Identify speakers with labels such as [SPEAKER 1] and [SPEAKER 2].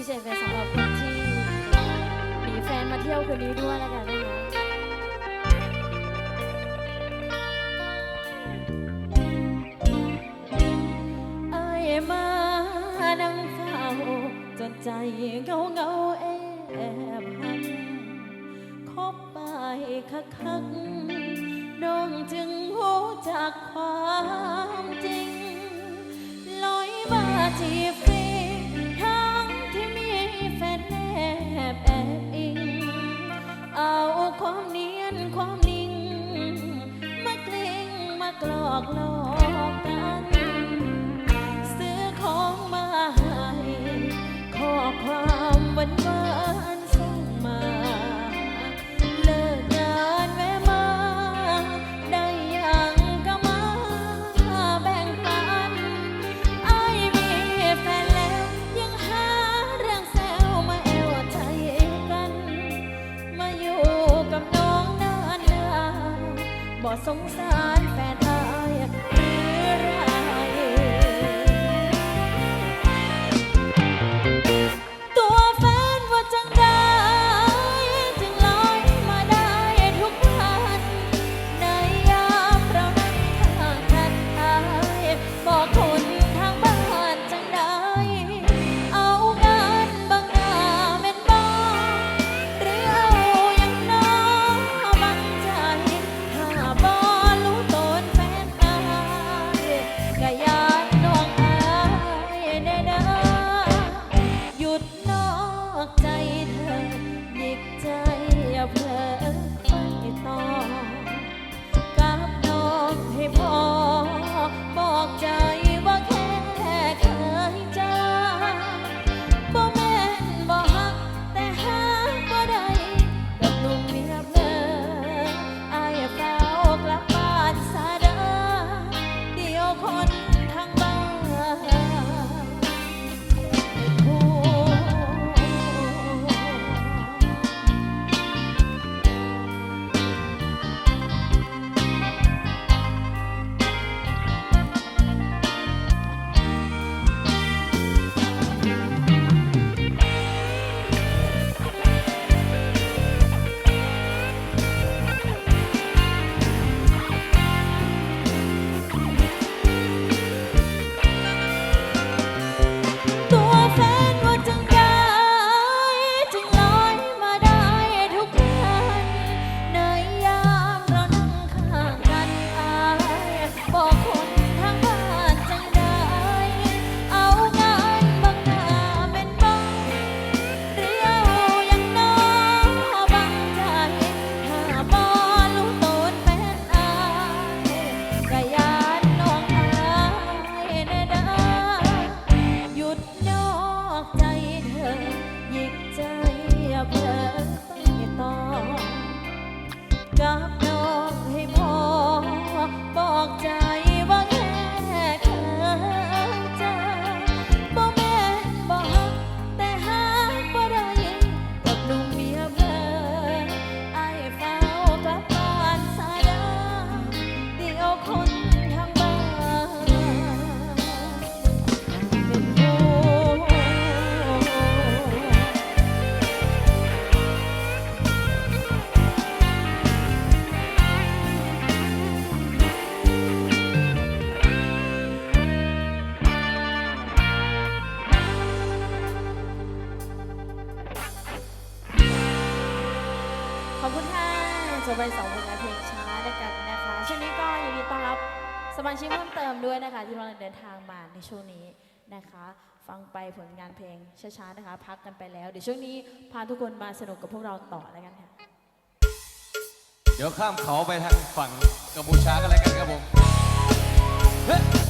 [SPEAKER 1] ิเศษไปสำหรับคนที่มีแฟนมาเที่ยวคืนนี้ด้วยแล้วกันนะคะเอ้มานั่งเฝ้าจนใจเงาเงาแอบหันคบไปคักคักน้องจึงหูจากความจริงลอยมาที่านแฟน of love อบคุณค่ะจบไปสองผลงานเพลงช้าด้วยกันนะคะช่วงนี้ก็ยินดีต้อนรับสมาชิกเพิ่มเติมด้วยนะคะ ที่กำลังเดินทางมาในช่วงนี้นะคะ ฟังไปผลงานเพลงช้าๆนะคะ พักกันไปแล้ว เดี๋ยวช่วงนี้พาทุกคนมาสนุกกับพวกเราต่อแล้วกันค่ะ
[SPEAKER 2] เดี๋ยวข้ามเขาไปทางฝั่งกัมพูชากันแล้วกันครับผม